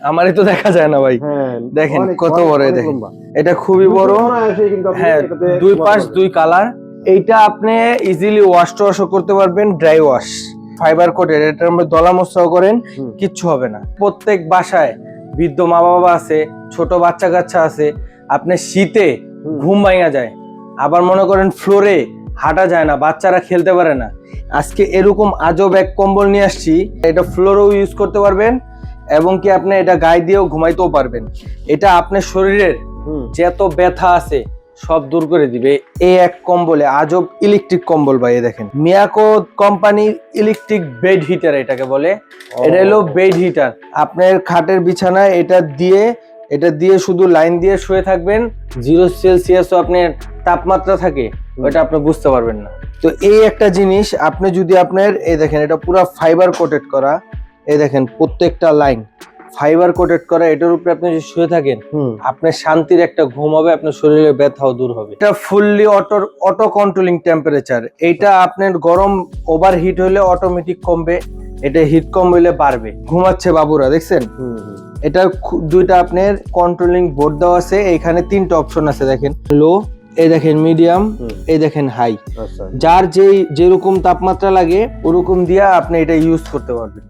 আমারই তো দেখা যায় না ভাই। হ্যাঁ দেখেন, কত বড় দেখেন। এটা খুবই বড়। হ্যাঁ দুই পাশ দুই কালার এইটা আপনি ইজিলি ওয়াশ টোয়াশও করতে পারবেন ড্রাই ওয়াশ ফাইবার কোটের এটার মধ্যে দলা মশাও করেন। কিচ্ছু হবে না। প্রত্যেক বাসায় বৃদ্ধ মা বাবা আছে ছোট বাচ্চা কাচ্চা আছে আপনি শীতে ঘুম ভাঙা যায়। আবার মনে করেন ফ্লোরে হাঁটা যায় না বাচ্চারা খেলতে পারে না। আজকে এরকম আজব এক কম্বল নিয়ে আসছি এটা ফ্লোরেও ইউজ করতে পারবেন এবং কি আপনি এটা গায়ে দিয়েও ঘুমাইতেও পারবেন। এটা আপনার শরীরের। যত ব্যথা আছে সব দূর করে দিবে। এই এক কম্বলে আজব ইলেকট্রিক কম্বল ভাই দেখেন। মিয়াকো কোম্পানির ইলেকট্রিক বেড হিটার এটাকে বলে। এটা হলো বেড হিটার আপনার খাটের বিছানায় এটা দিয়ে এটা দিয়ে শুধু লাইন দিয়ে শুয়ে থাকবেন। জিরো সেলসিয়াসও আপনার তাপমাত্রা থাকে ওটা আপনি বুঝতে পারবেন না। তো এই একটা জিনিস আপনি যদি আপনার এই দেখেন এটা পুরো ফাইবার কোটেড করা। এই দেখেন প্রত্যেকটা লাইন ফাইবার কোটেড করা এটার উপরে আপনি যদি শুয়ে থাকেন। আপনার শান্তির একটা ঘুম হবে আপনার শরীরে ব্যথাও দূর হবে। এটা fully auto auto controlling temperature এইটা আপনার গরম ওভার হিট হলে অটোমেটিক কমবে এটা হিট কম হলে বাড়বে। ঘুমাচ্ছে বাবুরা দেখছেন। এটা দুইটা আপনার কন্ট্রোলিং বোর্ড দেওয়া আছে এখানে তিনটা অপশন আছে দেখেন। লো এই দেখেন মিডিয়াম এই দেখেন হাই আচ্ছা। যার যেই যেরকম তাপমাত্রা লাগে ওরকম দিয়া আপনি এটা ইউজ করতে পারবেন।